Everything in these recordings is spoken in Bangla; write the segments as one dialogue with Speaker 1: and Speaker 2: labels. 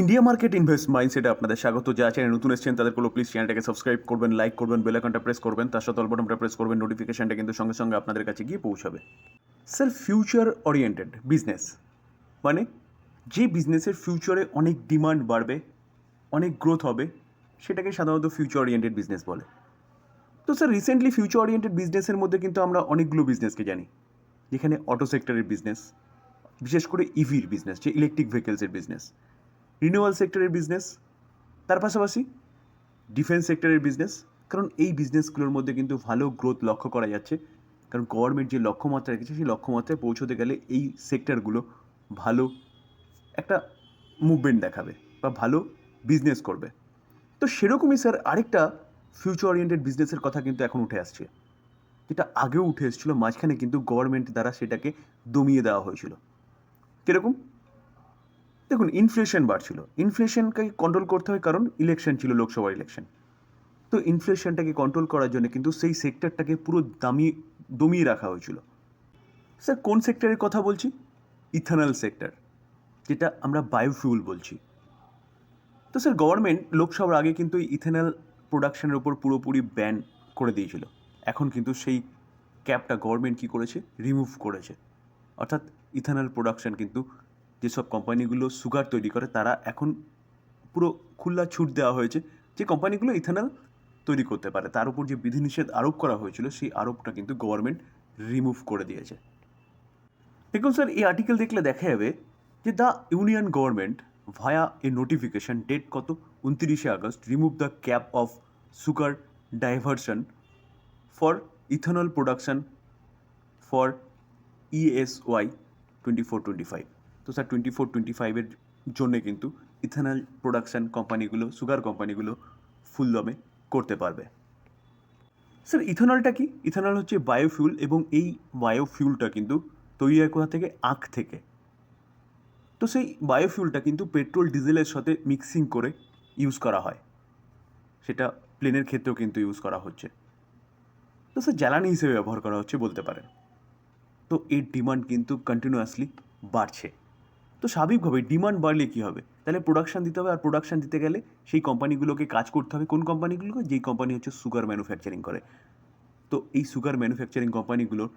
Speaker 1: ইন্ডিয়া মার্কেট ইনভেস্ট মাইন্ডসেটে আপনাদের স্বাগত যা চ্যানেল নতুন এসেছেন, তাদের কোনো প্লিজ চ্যানেলটাকে সাবস্ক্রাইব করবেন লাইক করবেন বেল আইকনটা প্রেস করবেন, তার সাথে অল্পটনটা প্রেস করবেন নোটিফিকেশনটা কিন্তু সঙ্গে সঙ্গে আপনাদের কাছে গিয়ে পৌঁছাবে। স্যার ফিউচার ওরিয়েন্টেড বিজনেস মানে যে বিজনেসের ফিউচারে অনেক ডিমান্ড বাড়বে, অনেক গ্রোথ হবে, সেটাকে সাধারণত ফিউচার ওরিয়েন্টেড বিজনেস বলে। তো স্যার রিসেন্টলি ফিউচার ওরিয়েন্টেড বিজনেসের মধ্যে কিন্তু আমরা অনেকগুলো বিজনেসকে জানি। যেখানে অটো সেক্টরের বিজনেস বিশেষ করে ইভির বিজনেস যে ইলেকট্রিক ভেহিকেলসের বিজনেস রিনিউয়াল সেক্টরের বিজনেস তার পাশাপাশি ডিফেন্স সেক্টরের বিজনেস কারণ এই বিজনেসগুলোর মধ্যে কিন্তু ভালো গ্রোথ লক্ষ্য করা যাচ্ছে। কারণ গভর্নমেন্ট যে লক্ষ্যমাত্রা রেখেছে, সেই লক্ষ্যমাত্রায় পৌঁছতে গেলে এই সেক্টরগুলো ভালো একটা মুভমেন্ট দেখাবে বা ভালো বিজনেস করবে। তো সেরকমই স্যার আরেকটা ফিউচার ওরিয়েন্টেড বিজনেসের কথা কিন্তু এখন উঠে আসছে। যেটা আগেও উঠে এসেছিল, মাঝখানে কিন্তু গভর্নমেন্ট দ্বারা সেটাকে দমিয়ে দেওয়া হয়েছিল। কীরকম? দেখুন ইনফ্লেশন বাড়ছিল। ইনফ্লেশনকে কন্ট্রোল করতে হয় কারণ ইলেকশন ছিল লোকসভা ইলেকশন তো ইনফ্লেশনটাকে কন্ট্রোল করার জন্য কিন্তু সেই সেক্টরটাকে পুরো দামি, দমিয়ে রাখা হয়েছিল। স্যার, কোন সেক্টরের কথা বলছি? ইথানল সেক্টর যেটা আমরা বায়োফিউল বলছি। তো স্যার গভর্নমেন্ট লোকসভার আগে কিন্তু ইথেনল প্রোডাকশনের উপর পুরোপুরি ব্যান করে দিয়েছিল। এখন কিন্তু সেই ক্যাপটা গভর্নমেন্ট কী করেছে? রিমুভ করেছে। অর্থাৎ ইথানল প্রোডাকশন কিন্তু যেসব কোম্পানিগুলো সুগার তৈরি করে, তারা এখন পুরো খুল্লা ছুট দেওয়া হয়েছে। যে কোম্পানিগুলো ইথানল তৈরি করতে পারে, তার উপর যে বিধিনিষেধ আরোপ করা হয়েছিল, সেই আরোপটা কিন্তু গভর্নমেন্ট রিমুভ করে দিয়েছে। দেখুন স্যার, এই আর্টিকেল দেখলে দেখা যাবে যে the union government via a notification date কত? উনত্রিশে August, remove the cap of sugar diversion for ethanol production for ESY twenty four, twenty five. তো স্যার টোয়েন্টি ফোর টোয়েন্টি ফাইভের জন্যে কিন্তু ইথানল প্রোডাকশান কোম্পানিগুলো সুগার কোম্পানিগুলো ফুল দমে করতে পারবে। স্যার ইথানলটা কি? ইথানল হচ্ছে বায়োফিউল এবং এই বায়োফিউলটা কিন্তু তৈরি হয় কোথা থেকে? আখ থেকে। তো সেই বায়োফিউলটা কিন্তু পেট্রোল ডিজেলের সাথে মিক্সিং করে ইউজ করা হয়। সেটা প্লেনের ক্ষেত্রেও কিন্তু ইউজ করা হচ্ছে। তো স্যার, জ্বালানি হিসেবে ব্যবহার করা হচ্ছে বলতে পারেন। তো এর ডিমান্ড কিন্তু কন্টিনিউয়াসলি বাড়ছে। তো স্বাভাবিকভাবে ডিমান্ড বাড়লে কী হবে? তাহলে প্রোডাকশান দিতে হবে আর প্রোডাকশান দিতে গেলে সেই কোম্পানিগুলোকে কাজ করতে হবে। কোন কোম্পানিগুলোকে যেই কোম্পানি হচ্ছে সুগার ম্যানুফ্যাকচারিং করে। তো এই সুগার ম্যানুফ্যাকচারিং কোম্পানিগুলোর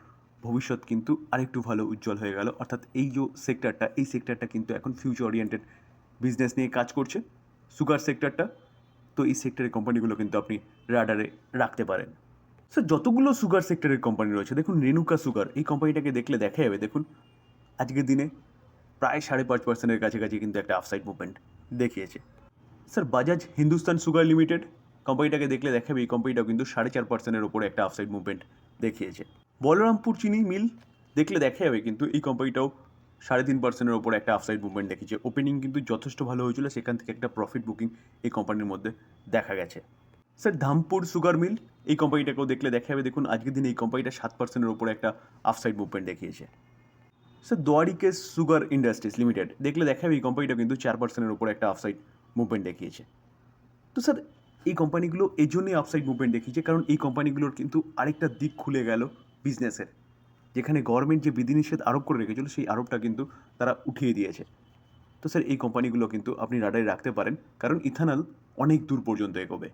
Speaker 1: ভবিষ্যৎ কিন্তু আরেকটু ভালো উজ্জ্বল হয়ে গেল। অর্থাৎ এই যে সেক্টরটা এই সেক্টরটা কিন্তু এখন ফিউচার ওরিয়েন্টেড বিজনেস নিয়ে কাজ করছে। সুগার সেক্টরটা তো এই সেক্টরের কোম্পানিগুলো কিন্তু আপনি রাডারে রাখতে পারেন। স্যার যতগুলো সুগার সেক্টরের কোম্পানি রয়েছে, দেখুন রেনুকা সুগার এই কোম্পানিটাকে দেখলে দেখা যাবে, দেখুন, আজকের দিনে প্রায় সাড়ে পাঁচ পার্সেন্টের কাছাকাছি কিন্তু একটা আফসাইড মুভমেন্ট দেখিয়েছে। Sir Bajaj Hindusthan sugar limited কোম্পানিটাকে দেখলে দেখাবে, এই কোম্পানিটাও কিন্তু সাড়ে চার পার্সেন্টের ওপরে একটা আফসাইড মুভমেন্ট দেখিয়েছে। বলরামপুর চিনি মিল দেখলে দেখা যাবে কিন্তু এই কোম্পানিটাও সাড়ে তিন পার্সেন্টের ওপরে একটা আফসাইড মুভমেন্ট দেখিয়েছে। ওপেনিং কিন্তু যথেষ্ট ভালো হয়েছিল, সেখান থেকে একটা প্রফিট বুকিং এই কোম্পানির মধ্যে দেখা গেছে। স্যার ধামপুর সুগার মিল এই কোম্পানিটাকেও দেখলে দেখা যাবে দেখুন, আজকের দিনে এই কোম্পানিটা সাত পার্সেন্টের ওপরে একটা আফসাইড মুভমেন্ট দেখিয়েছে। Sir Dwarikesh sugar industries limited দেখলে দেখা যাবে এই কোম্পানিটা কিন্তু চার পার্সেন্টের ওপরে একটা আফসাইড মুভমেন্ট দেখিয়েছে। তো স্যার এই কোম্পানিগুলো এই জন্যই আপসাইড মুভমেন্ট দেখিয়েছে, কারণ এই কোম্পানিগুলোর কিন্তু আরেকটা দিক খুলে গেল বিজনেসের যেখানে গভর্নমেন্ট যে বিধিনিষেধ আরোপ করে রেখেছিল, সেই আরোপটা কিন্তু তারা উঠিয়ে দিয়েছে। তো স্যার এই কোম্পানিগুলো কিন্তু আপনি রাডারে রাখতে পারেন, কারণ ইথানল অনেক দূর পর্যন্ত এগোবে।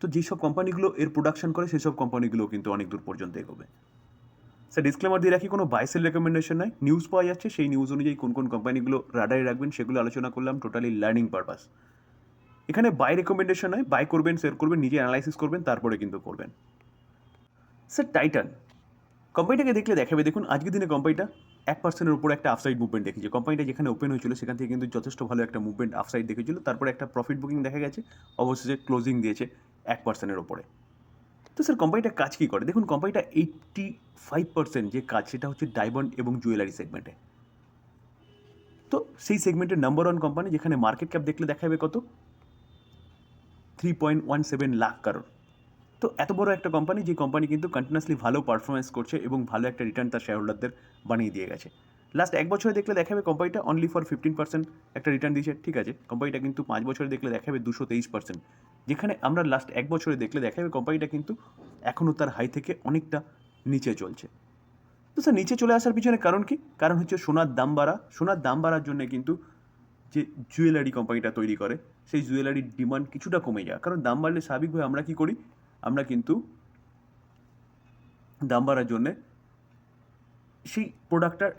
Speaker 1: তো যেসব কোম্পানিগুলো এর প্রোডাকশন করে, সেসব কোম্পানিগুলো কিন্তু অনেক দূর পর্যন্ত এগোবে। স্যার ডিসক্লেমার দিয়ে রাখি, কোনো বাইসেল রেকমেন্ডেশন নয় নিউজ পাওয়া যাচ্ছে, সেই নিউজ অনুযায়ী কোন কোন কোম্পানিগুলো রাডারে রাখবেন, সেগুলো আলোচনা করলাম টোটালি লার্নিং পারপাস এখানে বাই রেকমেন্ডেশন নয় বাই করবেন শেয়ার করবেন, নিজে অ্যানালাইসিস করবেন, তারপরে কিন্তু করবেন। স্যার টাইটান কোম্পানিটাকে দেখলে দেখাবে, দেখুন, আজকের দিনে কোম্পানিটা এক পার্সেন্টের উপরে একটা আফসাইড মুভমেন্ট দেখেছে। কোম্পানিটা যেখানে ওপেন হয়েছিল, সেখান থেকে কিন্তু যথেষ্ট ভালো একটা মুভমেন্ট আফসাইড দেখেছিল। তারপরে একটা প্রফিট বুকিং দেখা গেছে, অবশেষে ক্লোজিং দিয়েছে এক পার্সেন্টের ওপরে তো স্যার কোম্পানিটা কাজ কী করে? দেখুন কোম্পানিটা এইট্টি ফাইভ পার্সেন্ট যে কাজ, সেটা হচ্ছে ডায়মন্ড এবং জুয়েলারি সেগমেন্টে তো সেই সেগমেন্টের নাম্বার ওয়ান কোম্পানি যেখানে মার্কেট ক্যাপ দেখলে দেখা যাবে কত? Three point one seven lakh crore তো এত বড় একটা কোম্পানি যে কোম্পানি কিন্তু কন্টিনিউসলি ভালো পারফরমেন্স করছে এবং ভালো একটা রিটার্ন তার শেয়ার হোল্ডারদের বানিয়ে দিয়ে গেছে। লাস্ট এক বছরে দেখলে দেখাবে কোম্পানিটা অনলি ফর ফিফটিন পার্সেন্ট একটা রিটার্ন দিয়েছে। ঠিক আছে কোম্পানিটা কিন্তু পাঁচ বছরে দেখলে দেখাবে দুশো তেইশ পার্সেন্ট যেখানে আমরা লাস্ট এক বছরে দেখলে দেখাবে কোম্পানিটা কিন্তু এখনও তার হাই থেকে অনেকটা নিচে চলছে। তো স্যার নিচে চলে আসার পিছনে কারণ কি? কারণ হচ্ছে সোনার দাম বাড়া। সোনার দাম বাড়ার জন্য কিন্তু যে জুয়েলারি কোম্পানিটা তৈরি করে, সেই জুয়েলারির ডিমান্ড কিছুটা কমে যায়। কারণ দাম বাড়লে স্বাভাবিকভাবে আমরা কি করি? আমরা কিন্তু দাম বাড়ার জন্যে সেই প্রোডাক্টটার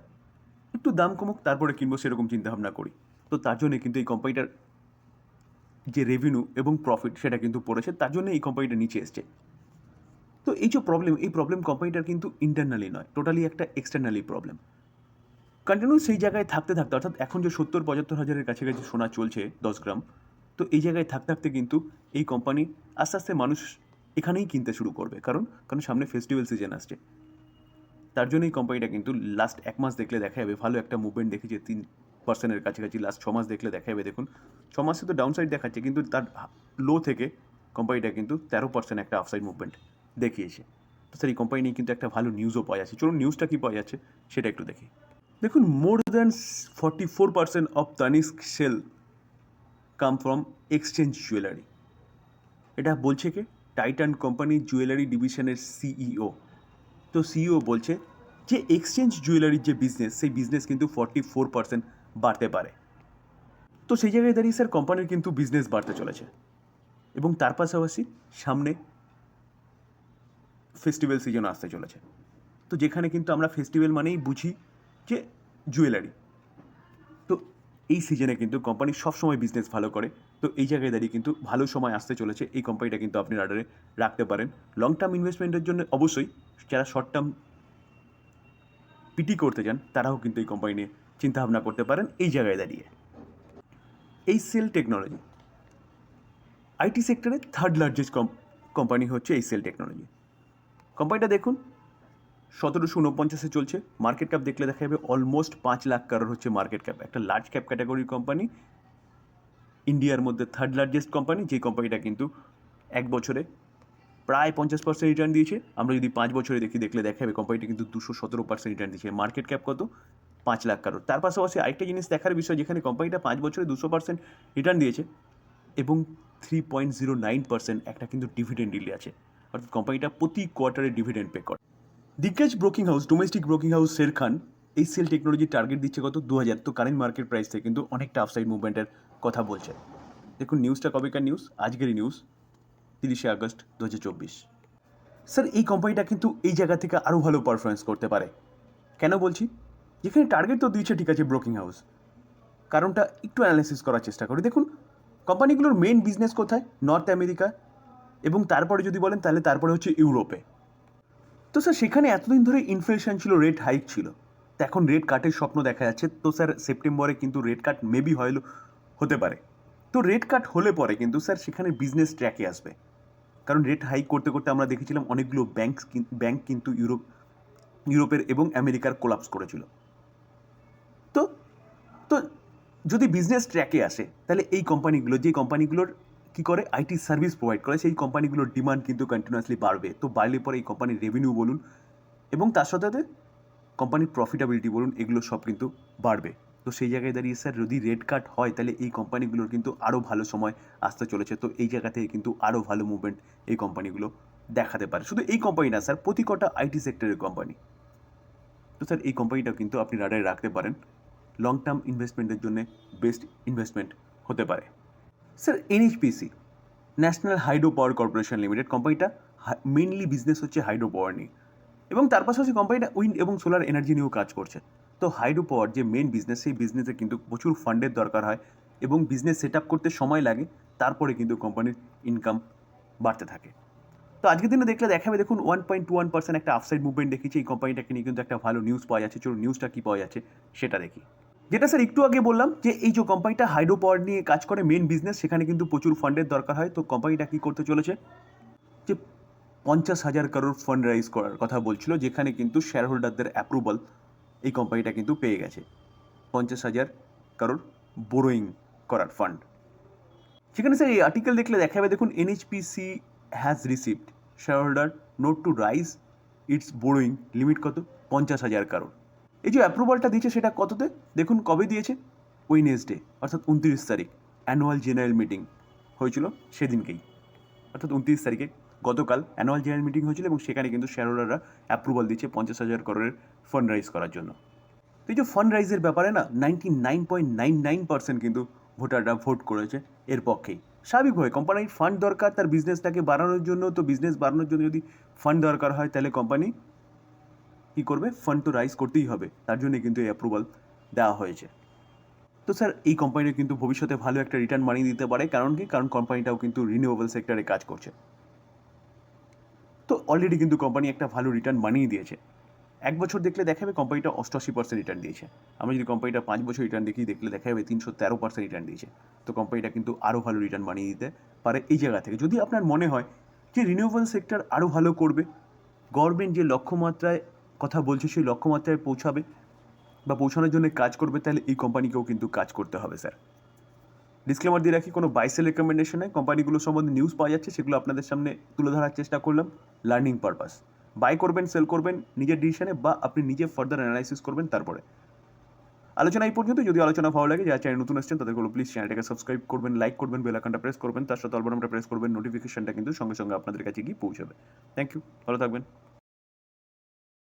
Speaker 1: একটু দাম কমুক, তারপরে কিনবো সেরকম চিন্তাভাবনা করি। তো তার জন্যে কিন্তু এই কোম্পানিটার যে রেভিনিউ এবং প্রফিট সেটা কিন্তু পড়েছে, তার জন্য এই কোম্পানিটা নিচে এসছে। তো এই যে প্রবলেম এই প্রবলেম কোম্পানিটার কিন্তু ইন্টারনালি নয় টোটালি একটা এক্সটার্নালি প্রবলেম কন্টিনিউ সেই জায়গায় থাকতে থাকতে, অর্থাৎ এখন যে সত্তর, পঁচাত্তর হাজারের কাছাকাছি সোনা চলছে দশ গ্রাম, তো এই জায়গায় থাকতে থাকতে কিন্তু এই কোম্পানি আস্তে আস্তে মানুষ এখানেই কিনতে শুরু করবে। কারণ কারণ সামনে ফেস্টিভ্যাল সিজন আসছে। তার জন্য এই কোম্পানিটা কিন্তু লাস্ট এক মাস দেখলে দেখা যাবে ভালো একটা মুভমেন্ট দেখেছে, তিন পার্সেন্টের কাছাকাছি লাস্ট ছ মাস দেখলে দেখা যাবে দেখুন, ছ মাসে তো ডাউন সাইড দেখাচ্ছে, কিন্তু তার লো থেকে কোম্পানিটা কিন্তু তেরো পার্সেন্ট একটা আফসাইড মুভমেন্ট দেখিয়েছে। তো স্যার এই কোম্পানি নিয়ে কিন্তু একটা ভালো নিউজও পাওয়া যাচ্ছে। চলুন নিউজটা কী পাওয়া যাচ্ছে, সেটা একটু দেখি। দেখুন more than forty four percent of Tanishq sale come from exchange jewellery এটা বলছে কে? টাইটান কোম্পানি জুয়েলারি ডিভিশনের সিইও তো সিইও বলছে যে এক্সচেঞ্জ জুয়েলারির যে বিজনেস সেই বিজনেস কিন্তু ফর্টি ফোর পার্সেন্ট বাড়তে পারে। তো সেই জায়গায় দাঁড়িয়ে স্যার কোম্পানির কিন্তু বিজনেস বাড়তে চলেছে। এবং তার পাশাপাশি সামনে ফেস্টিভ্যাল সিজন আসতে চলেছে। তো যেখানে কিন্তু আমরা ফেস্টিভ্যাল মানেই বুঝি যে জুয়েলারি এই সিজনে কিন্তু কোম্পানি সবসময় বিজনেস ভালো করে। তো এই জায়গায় দাঁড়িয়ে কিন্তু ভালো সময় আসতে চলেছে। এই কোম্পানিটা কিন্তু আপনি রাডারে রাখতে পারেন। লং টার্ম ইনভেস্টমেন্টের জন্য অবশ্যই যারা শর্ট টার্ম পিটি করতে চান, তারাও কিন্তু এই কোম্পানি নিয়ে চিন্তাভাবনা করতে পারেন। এই জায়গায় দাঁড়িয়ে। এই সেল টেকনোলজি আইটি সেক্টরে থার্ড লার্জেস্ট কোম্পানি হচ্ছে এই সেল টেকনোলজি কোম্পানিটা দেখুন সতেরোশো উনপঞ্চাশে চলছে। মার্কেট ক্যাপ দেখলে দেখা যাবে অলমোস্ট পাঁচ লাখ কারোর হচ্ছে মার্কেট ক্যাপ একটা লার্জ ক্যাপ ক্যাটাগরির কোম্পানি ইন্ডিয়ার মধ্যে থার্ড লার্জেস্ট কোম্পানি যে কোম্পানিটা কিন্তু এক বছরে প্রায় পঞ্চাশ পার্সেন্ট রিটার্ন দিয়েছে। আমরা যদি পাঁচ বছরে দেখি, দেখলে দেখা যাবে কোম্পানিটা কিন্তু দুশো সতেরো পার্সেন্ট রিটার্ন দিয়েছে। মার্কেট ক্যাপ কত? পাঁচ লাখ কারোর তার পাশাপাশি আরেকটা জিনিস দেখার বিষয়, যেখানে কোম্পানিটা পাঁচ বছরে দুশো পার্সেন্ট রিটার্ন দিয়েছে এবং three point zero nine percent একটা কিন্তু ডিভিডেন্ড ডিলে আছে। অর্থাৎ কোম্পানিটা প্রতি কোয়ার্টারে ডিভিডেন্ড পে করে। দিগ্গজ broking house domestic broking house Sharekhan এই সেল টেকনোলজি টার্গেট দিচ্ছে কত? দু হাজার তো কারেন্ট মার্কেট প্রাইস থেকে কিন্তু অনেকটা আফসাইড মুভমেন্টের কথা বলছে। দেখুন নিউজটা কবেকার নিউজ আজকেরই নিউজ তিরিশে আগস্ট দু হাজার চব্বিশ। স্যার এই কোম্পানিটা কিন্তু এই জায়গা থেকে আরও ভালো পারফরমেন্স করতে পারে। কেন বলছি? যেখানে টার্গেট তো দিয়েছে, ঠিক আছে ব্রোকিং হাউস কারণটা একটু অ্যানালাইসিস করার চেষ্টা করি। দেখুন কোম্পানিগুলোর মেন বিজনেস কোথায়? নর্থ আমেরিকা এবং তারপরে যদি বলেন, তাহলে তারপরে হচ্ছে ইউরোপে তো স্যার, সেখানে এতদিন ধরে ইনফ্লেশন ছিল রেট হাইক ছিল। তো এখন রেট কাটের স্বপ্ন দেখা যাচ্ছে। তো স্যার সেপ্টেম্বরে কিন্তু রেট কাট মেবি হয়লো, হতে পারে। তো রেট কাট হলে পরে কিন্তু স্যার, সেখানে বিজনেস ট্র্যাকে আসবে। কারণ রেট হাইক করতে করতে আমরা দেখেছিলাম অনেকগুলো ব্যাংক ব্যাংক কিন্তু ইউরোপ, ইউরোপের এবং আমেরিকার কোলাপস করেছিল। তো তো যদি বিজনেস ট্র্যাকে আসে, তাহলে এই কোম্পানিগুলো যে কোম্পানিগুলোর কী করে? আইটি সার্ভিস প্রোভাইড করে। সেই কোম্পানিগুলোর ডিমান্ড কিন্তু কন্টিনিউয়াসলি বাড়বে। তো বাড়লে পরে এই কোম্পানির রেভিনিউ বলুন এবং তার সাথে সাথে কোম্পানির প্রফিটেবিলিটি বলুন, এগুলো সব কিন্তু বাড়বে। তো সেই জায়গায় দাঁড়িয়ে স্যার যদি রেড কাট হয়, তাহলে এই কোম্পানিগুলোর কিন্তু আরও ভালো সময় আসতে চলেছে। তো এই জায়গা থেকে কিন্তু আরও ভালো মুভমেন্ট এই কোম্পানিগুলো দেখাতে পারে। শুধু এই কোম্পানি না স্যার প্রতি কটা আইটি সেক্টরের কোম্পানি তো স্যার এই কোম্পানিটাও কিন্তু আপনি রাডারে রাখতে পারেন। লং টার্ম ইনভেস্টমেন্টের জন্য বেস্ট ইনভেস্টমেন্ট হতে পারে। Sir NHPC national hydro power corporation limited কোম্পানিটা মেনলি বিজনেস হচ্ছে হাইড্রো পাওয়ার নিয়ে। এবং তার পাশাপাশি কোম্পানিটা উইন্ড এবং সোলার এনার্জি নিয়েও কাজ করছে। তো হাইড্রো পাওয়ার যে মেন বিজনেস সেই বিজনেসে কিন্তু প্রচুর ফান্ডের দরকার হয় এবং বিজনেস সেট আপ করতে সময় লাগে, তারপরে কিন্তু কোম্পানির ইনকাম বাড়তে থাকে। তো আজকের দিনে দেখলে দেখাবে, দেখুন one point two one percent একটা আফসাইড মুভমেন্ট দেখেছি এই কোম্পানিটাকে নিয়ে কিন্তু একটা ভালো নিউজ পাওয়া যাচ্ছে। চলুন নিউজটা কী পাওয়া যাচ্ছে, সেটা দেখি। যেটা স্যার একটু আগে বললাম যে এই যে কোম্পানিটা হাইড্রো পাওয়ার নিয়ে কাজ করে মেন বিজনেস সেখানে কিন্তু প্রচুর ফান্ডের দরকার হয়। তো কোম্পানিটা কী করতে চলেছে? যে পঞ্চাশ হাজার কারোর ফান্ড রাইজ করার কথা বলছিল, যেখানে কিন্তু শেয়ার হোল্ডারদের অ্যাপ্রুভাল এই কোম্পানিটা কিন্তু পেয়ে গেছে। পঞ্চাশ হাজার কারোর বোরোয়িং করার ফান্ড সেখানে স্যার এই আর্টিকেল দেখলে দেখা যাবে দেখুন NHPC has received shareholder note to raise its borrowing limit কত? পঞ্চাশ হাজার কারোর এই যে অ্যাপ্রুভালটা দিয়েছে সেটা কততে? দেখুন কবে দিয়েছে? ওয়েনেসডে অর্থাৎ উনত্রিশ তারিখ অ্যানুয়াল জেনারেল মিটিং হয়েছিল সেদিনকেই। অর্থাৎ উনত্রিশ তারিখে গতকাল অ্যানুয়াল জেনারেল মিটিং হয়েছিল এবং সেখানে কিন্তু শেয়ার হোল্ডাররা অ্যাপ্রুভাল দিচ্ছে পঞ্চাশ হাজার করোড়ের ফান্ড রাইজ করার জন্য। তো এই যে ফান্ড রাইজের ব্যাপারে না ninety nine point nine nine percent কিন্তু ভোটাররা ভোট করেছে এর পক্ষেই। স্বাভাবিকভাবে কোম্পানির ফান্ড দরকার, তার বিজনেসটাকে বাড়ানোর জন্য, তো বিজনেস বাড়ানোর জন্য যদি ফান্ড দরকার হয়, তাহলে কোম্পানি কী করবে? ফান্ড তো রাইজ করতেই হবে। তার জন্য কিন্তু এই অ্যাপ্রুভাল দেওয়া হয়েছে। তো স্যার এই কোম্পানিটা কিন্তু ভবিষ্যতে ভালো একটা রিটার্ন বানিয়ে দিতে পারে। কারণ কি? কারণ কোম্পানিটাও কিন্তু রিনিউয়েবল সেক্টরে কাজ করছে। তো অলরেডি কিন্তু কোম্পানি একটা ভালো রিটার্ন বানিয়ে দিয়েছে। এক বছর দেখলে দেখা যাবে কোম্পানিটা অষ্টআশি পার্সেন্ট রিটার্ন দিয়েছে। আমি যদি কোম্পানিটা পাঁচ বছর রিটার্ন দেখি, দেখলে দেখা যাবে তিনশো তেরো পার্সেন্ট রিটার্ন দিয়েছে। তো কোম্পানিটা কিন্তু আরও ভালো রিটার্ন বানিয়ে দিতে পারে এই জায়গা থেকে। যদি আপনার মনে হয় যে রিনিউয়েবল সেক্টর আরও ভালো করবে গভর্নমেন্ট যে লক্ষ্যমাত্রায় কথা বলছে, সেই লক্ষ্যমাত্রায় পৌঁছাবে বা পৌঁছানোর জন্য কাজ করবে, তাহলে এই কোম্পানিকেও কিন্তু কাজ করতে হবে, স্যার। ডিসক্লেমার দিয়ে রাখি, কোনো বাইসেল রেকমেন্ডেশনে কোম্পানিগুলো সম্বন্ধে নিউজ পাওয়া যাচ্ছে, সেগুলো আপনাদের সামনে তুলে ধরার চেষ্টা করলাম লার্নিং পারপাস বাই করবেন সেল করবেন, নিজের ডিসিশনে বা আপনি নিজে ফার্দার অ্যানালাইসিস করবেন, তারপরে। আলোচনা এই পর্যন্ত যদি আলোচনা ভালো লাগে, যারা চ্যানেল নতুন এসছেন তাদেরগুলো প্লিজ চ্যানেলটাকে সাবস্ক্রাইব করবেন লাইক করবেন বেল আইকনটা প্রেস করবেন। তার সাথে অলবনটা প্রেস করবেন নোটিফিকেশনটা কিন্তু সঙ্গে সঙ্গে আপনাদের কাছে গিয়ে পৌঁছাবে। থ্যাংক ইউ ভালো থাকবেন।